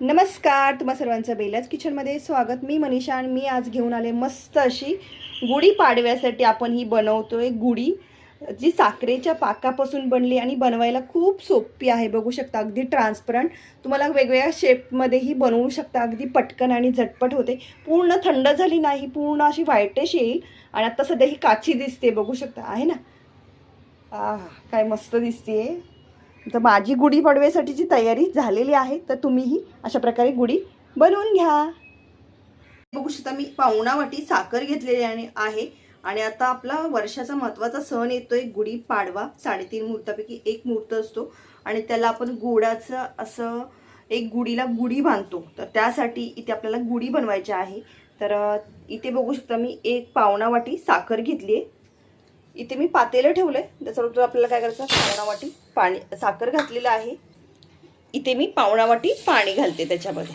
नमस्कार तुम्हा सर्वांचं बेलाच किचनमध्ये स्वागत. मी मनीषा आणि मी आज घेऊन आले मस्त अशी गुढी पाडव्यासाठी आपण ही बनवतोय गुढी जी साखरेच्या पाकापासून बनली आणि बनवायला खूप सोपी आहे. बघू शकता अगदी ट्रान्सपरंट तुम्हाला वेगवेगळ्या शेपमध्येही बनवू शकता. अगदी पटकन आणि झटपट होते. पूर्ण थंड झाली नाही पूर्ण अशी व्हायटेश येईल. आणि आता सध्या ही काची दिसते बघू शकता. आहे ना? आ काय मस्त दिसते तर माझी गुढीपाडव्यासाठीची तयारी झालेली आहे तर तुम्हीही अशा प्रकारे गुढी बनवून घ्या. बघू शकता मी पाहुणावाटी साखर घेतलेली आणि आहे. आणि आता आपला वर्षाचा महत्त्वाचा सण येतोय गुढी पाडवा. साडेतीन मुहूर्तापैकी एक मुहूर्त असतो. आणि त्याला आपण गुडाचं असं एक गुढीला गुढी बांधतो. तर त्यासाठी इथे आपल्याला गुढी बनवायची आहे. तर इथे बघू शकता मी एक पावणावाटी साखर घेतली आहे इथे मी पातेलं ठेवलं आहे त्याच्याबरोबर आपल्याला काय करायचं? पावणा वाटी पाणी साखर घातलेलं आहे. इथे मी पावणा वाटी पाणी घालते त्याच्यामध्ये.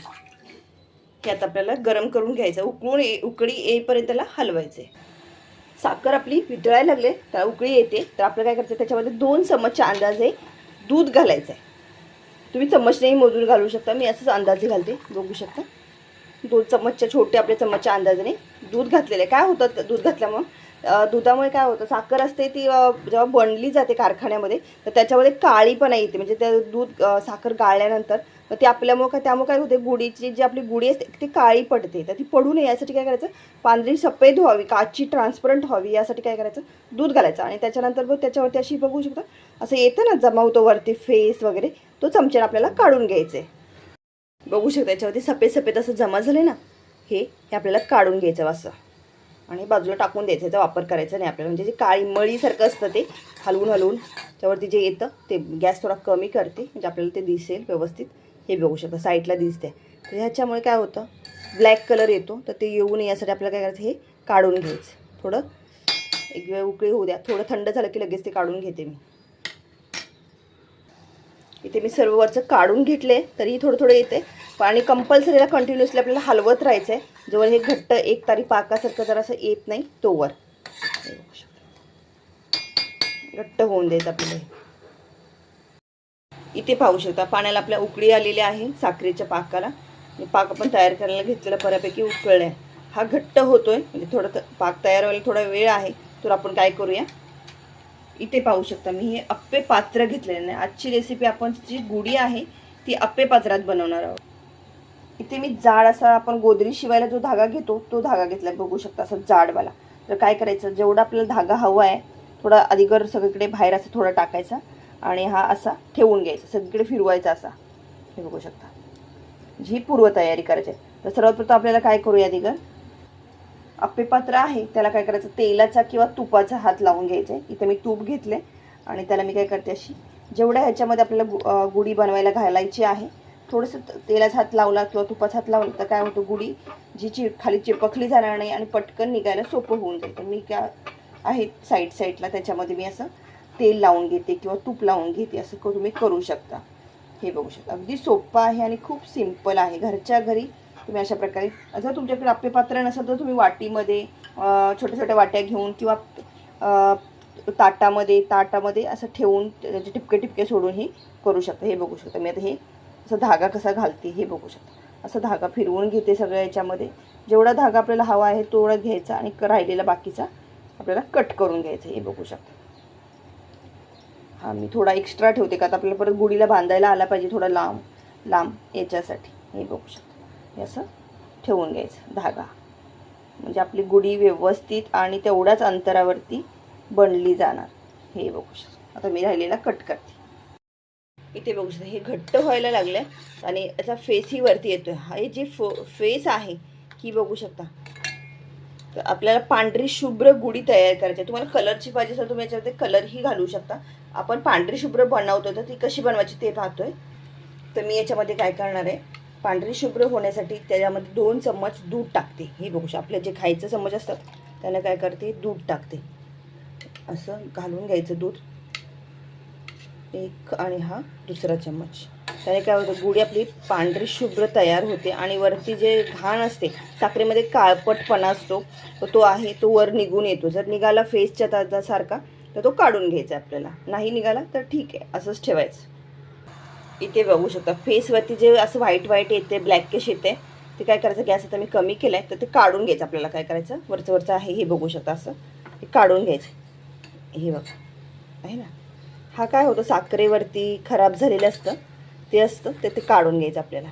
हे आता आपल्याला गरम करून घ्यायचं. उकळून ये उकळी येईपर्यंत त्याला हलवायचं आहे साखर आपली वितळायला लागले तर उकळी येते. तर आपल्याला काय करायचं त्याच्यामध्ये दोन चमचच्या अंदाजे दूध घालायचं आहे तुम्ही चम्मचनेही मोजून घालू शकता. मी असंच अंदाजे घालते. बघू शकता. दोन चम्मचच्या छोटे आपल्या चम्मचच्या अंदाजाने दूध घातलेलं आहे. काय होतं? दूध घातल्यामुळं दुधामुळे काय होतं साखर असते ती जेव्हा बनली जाते कारखान्यामध्ये तर त्याच्यामध्ये काळीपणा येते. म्हणजे त्या दूध साखर गाळल्यानंतर तर ते आपल्यामुळं काय त्यामुळे काय होते गुढीची जी आपली गुढी असते ती काळी पडते. तर ती पडू नये यासाठी काय करायचं पांढरी सफेद व्हावी काची ट्रान्सपरंट व्हावी यासाठी काय करायचं दूध घालायचं. आणि त्याच्यानंतर बघ त्याच्यावरती अशी बघू शकता असं येतं ना जमा होतो वरती फेस वगैरे तो चमच्याने आपल्याला काढून घ्यायचं. आहे बघू शकता याच्यावरती सफेद सफेद असं जमा झाले ना हे हे आपल्याला काढून घ्यायचं असं. आणि बाजूला टाकून द्यायचं याचा वापर करायचा नाही आपल्याला. म्हणजे जे काळी मळीसारखं असतं ते हलवून हलवून त्यावरती जे येतं ते गॅस थोडा कमी करते. म्हणजे आपल्याला ते दिसेल व्यवस्थित. हे बघू शकता साईडला दिसते तर ह्याच्यामुळे काय होतं ब्लॅक कलर येतो. तर ते येऊ नये यासाठी आपल्याला काय करायचं हे काढून घ्यायचं. थोडं एक वेळ उकळी होऊ द्या. थोडं थंड झालं की लगेच ते काढून घेते मी. इथे मी सर्व वरचं काढून घेतले तरी थोडं थोडं येते. आणि कंपल्सरीला कंटिन्युअसली आपल्याला हलवत राहायचं आहे जोवर हे घट्ट एक तारी पाकासारखं जर असं येत नाही तोवर घट्ट होऊन द्यायचं आपल्याला इथे पाहू शकता पाण्याला आपल्या उकळी आलेली आहे साखरेच्या पाकाला. पाक आपण तयार करायला घेतलेला बऱ्यापैकी उकळला आहे हा घट्ट होतोय म्हणजे थोडं पाक तयार व्हायला थोडा वेळ आहे तर आपण काय करूया? इथे पाहू शकता. मी हे अप्पे पात्र घेतलेलं नाही. आजची रेसिपी आपण जी गुढी आहे ती अप्पे पात्रात बनवणार आहोत. इथे मी जाड असा आपण गोदरी शिवायला जो धागा घेतो तो धागा घेतला बघू शकता असं जाडवाला. तर काय करायचं? जेवढा आपल्याला धागा हवा आहे थोडा अधिकर सगळीकडे बाहेर असं थोडा टाकायचा आणि हा असा ठेवून घ्यायचा. सगळीकडे फिरवायचा असा. हे बघू शकता. ही पूर्वतयारी करायची आहे. तर सर्वात प्रथम आपल्याला काय करूया अधिकर अप्पेपात्र आहे. त्याला काय करायचं? तेलाचा किंवा तुपाचा हात लावून घ्यायचा आहे. इथे मी तूप घेतले आणि त्याला मी काय करते अशी जेवढ्या ह्याच्यामध्ये आपल्याला गु गुढी बनवायला घालायची आहे थोडंसं तेलाचा हात लावला किंवा तुपाचा हात लावला तर काय होतं? गुढी जी चि खाली चिपकली जाणार नाही आणि पटकन निघायला सोपं होऊन जाईल. तर मी काय आहे साईड साईडला त्याच्यामध्ये मी असं तेल लावून घेते किंवा तूप लावून घेते. असं तुम्ही करू शकता. हे बघू शकता. अगदी सोपं आहे आणि खूप सिंपल आहे. घरच्या घरी तुम्ही अशा प्रकारे जर तुमच्याकडे आपले पात्र नसेल तर तुम्ही वाटीमध्ये छोट्या छोट्या वाट्या घेऊन किंवा ताटामध्ये ताटामध्ये असं ठेवून त्याचे टिपके टिपके सोडून हे करू शकता हे बघू शकता. मी आता हे असं धागा कसा घालते हे बघू शकता. असं धागा फिरवून घेते सगळ्या याच्यामध्ये. जेवढा धागा आपल्याला हवा आहे तेवढा घ्यायचा आणि क- राहिलेला बाकीचा आपल्याला कट करून घ्यायचा हे बघू शकता. हा मी थोडा एक्स्ट्रा ठेवते का आता आपल्याला परत गुढीला बांधायला आला पाहिजे थोडा लांब लांब याच्यासाठी हे बघू शकता. हे असं ठेवून घ्यायचं धागा. म्हणजे आपली गुढी व्यवस्थित आणि तेवढ्याच अंतरावरती बनली जाणार. हे बघू शकता. आता मी राहिलेला कट करते. इथे बघू शकता हे घट्ट व्हायला लागलं आहे आणि याचा फेसही वरती येतोय. हा हे जे फो फेस आहे की बघू शकता. तर आपल्याला पांढरी शुभ्र गुढी तयार करायची आहे. तुम्हाला कलरची पाहिजे असेल तुम्ही याच्यामध्ये कलरही घालू शकता. आपण पांढरी शुभ्र बनवतो तर ती कशी बनवायची ते पाहतोय. तर मी याच्यामध्ये काय करणार आहे? पांढरी शुभ्र होण्यासाठी त्याच्यामध्ये दोन चम्मच दूध टाकते. हे बघू शकता आपले जे खायचं चम्मच असतात त्याला काय करते? दूध टाकते. असं घालून घ्यायचं दूध. एक आणि हा दुसरा चम्मच. त्याने काय होतं? गुढी आपली पांढरी शुभ्र तयार होते आणि वरती जे घाण असते साखरेमध्ये काळपटपणा असतो तो आहे तो वर निघून येतो. जर निघाला फेसच्या ताजासारखा तर तो काढून घ्यायचा आपल्याला. नाही निघाला तर ठीक आहे असंच ठेवायचं. इथे बघू शकता. फेसवरती जे असं व्हाईट व्हाईट येते ब्लॅकिश येते ते काय करायचं? गॅस आता मी कमी केला आहे तर ते काढून घ्यायचं आपल्याला काय करायचं? वरचं वरचं आहे हे बघू शकता असं. ते काढून घ्यायचं. हे बघा. आहे ना? हा काय होतं? साखरेवरती खराब झालेलं असतं ते असतं ते ते काढून घ्यायचं आपल्याला.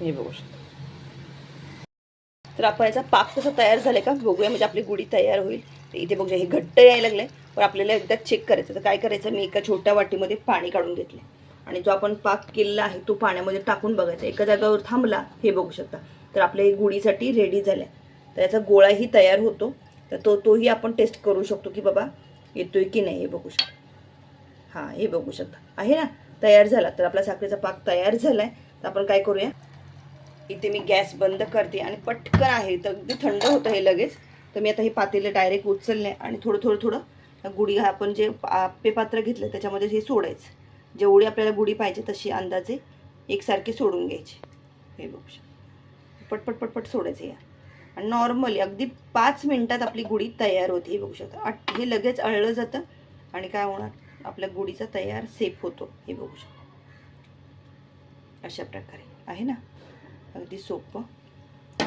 हे बघू शकता. तर आपण याचा पाक कसं तयार झाला का? बघूया म्हणजे आपली गुढी तयार होईल. तर इथे बघूया हे घट्ट यायला लागलं आहे पण आपल्याला एकदा चेक करायचं. तर काय करायचं? मी एका छोट्या वाटीमध्ये पाणी काढून घेतलं आणि जो आपण पाक केलेला आहे तो पाण्यामध्ये टाकून बघायचा. एका जागावर थांबला हे बघू शकता. तर आपल्या गुढीसाठी रेडी झाल्या. तर याचा गोळाही तयार होतो. तर तो तोही आपण टेस्ट करू शकतो की बाबा येतोय की नाही हे बघू शकता. हां हे बघू शकता. आहे ना? तयार झाला. तर आपला साखरेचा पाक तयार झाला आहे तर आपण काय करूया? इथे मी गॅस बंद करते आणि पटकन आहे. तर अगदी थंड होतं हे लगेच. तर मी आता हे पातेलं डायरेक्ट उचलले आणि थोडं थोडं थोडं गुढी आपण जे आप्पे पात्र घेतलं त्याच्यामध्ये हे सोडायचं. जेवढी आपल्याला गुढी पाहिजे तशी अंदाजे एकसारखी सोडून घ्यायची. हे बघू शकता. पटपट पटपट सोडायचं या. आणि नॉर्मली अगदी पाच मिनटात आपली गुढी तयार होते. हे बघू शकता. हे लगेच अळलं जातं आणि काय होणार? आपल्या गुढीचा तयार सेफ होतो. हे बघू शकता. अशा प्रकारे. आहे ना? अगदी सोपं.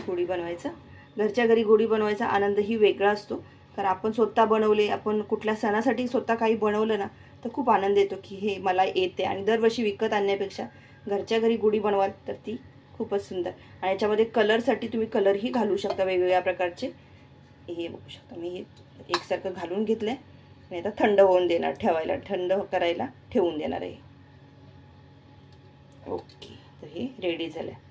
गुढी बनवायचं. घरच्या घरी गुढी बनवायचा आनंदही वेगळा असतो. कारण आपण स्वतः बनवले आपण कुठल्या सणासाठी स्वतः काही बनवलं ना तर खूप आनंद येतो की हे मला येते. आणि दरवर्षी विकत आणण्यापेक्षा घरच्या घरी गुढी बनवाल तर ती खूपच सुंदर. आणि याच्यामध्ये कलरसाठी तुम्ही कलरही घालू शकता वेगवेगळ्या प्रकारचे. हे बघू शकता मी हे एकसारखं घालून घेतलं आहे आणि आता थंड होऊन देणार ठेवायला थंड करायला ठेवून देणार आहे. ओके तर हे रेडी झालं आहे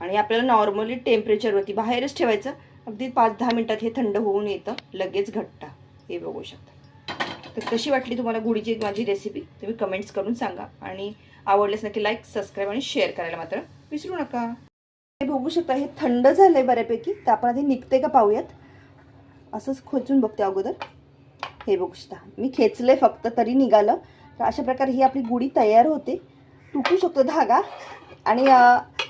आणि आपल्याला नॉर्मली टेम्परेचरवरती बाहेरच ठेवायचं अगदी पाच दहा मिनटात हे थंड होऊन येतं लगेच घट्ट. हे बघू शकता. तर कशी वाटली तुम्हाला गुढीची माझी रेसिपी तुम्ही कमेंट्स करून सांगा. आणि आवडल्यास नक्की लाईक सबस्क्राईब आणि शेअर करायला मात्र विसरू नका. हे बघू शकता हे थंड झालं आहे बऱ्यापैकी. तर आपण आधी निघते का पाहूयात. असंच खोचून बघते अगोदर. हे बघू शकता. मी खेचले फक्त तरी निघालं. तर अशा प्रकारे ही आपली गुढी तयार होते. तुटू शकतो धागा. आणि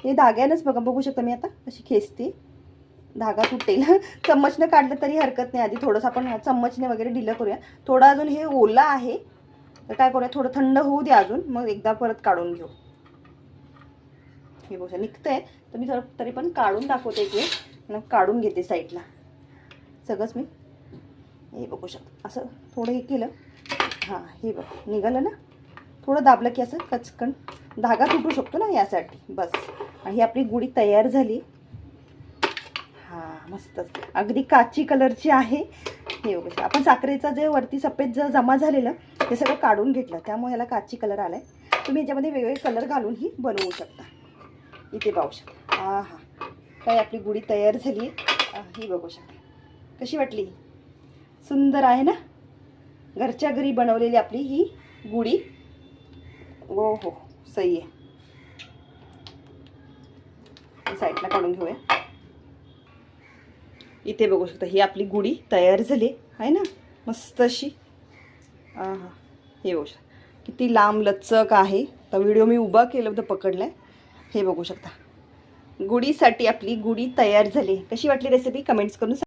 हे धाग्यानंच बघा बघू शकता मी आता कशी खेचते. धागा तुटेल. चम्मचनं काढलं तरी हरकत नाही आधी. थोडंसं आपण चम्मचने वगैरे ढिलं करूया. थोडं अजून हे ओला आहे. तर काय करूया? थोडं थंड होऊ द्या अजून. मग एकदा परत काढून घेऊ. हे बघा निघतंय. तर मी थोडं तरी पण काढून दाखवते एक वेळ. काढून घेते साईडला. सगळंच मी हे बघू शकतो. असं थोडं हे केलं. हां हे बघ. निघालं ना? थोडं दाबलं की असं कचकन धागा तुटू शकतो ना यासाठी. बस. आणि ही आपली गुढी तयार झाली. हां मस्तच. अगदी काची कलरची आहे. हे बघू आपण साखरेचा जे वरती सफेद जर जमा झालेलं ते सगळं काढून घेतलं. त्यामुळे याला काची कलर आला आहे तुम्ही याच्यामध्ये वेगवेगळे कलर घालूनही बनवू शकता. इथे पाहू शकता. हा हा काय आपली गुढी तयार झाली. आहे ही बघू शकता. कशी वाटली? सुंदर आहे ना? घरच्या घरी बनवलेली आपली ही गुढी. हो हो सही आहे. साईडला काढून घेऊया. इथे बघू शकता ही आपली गुढी तयार झाली आहे ना? मस्त अशी. हा हां हे बघू शकता. किती लांब लचक आहे. तर व्हिडिओ मी उभा केलं होतं पकडला आहे हे बघू शकता. गुढीसाठी आपली गुढी तयार झाली. कशी वाटली रेसिपी कमेंट्स करून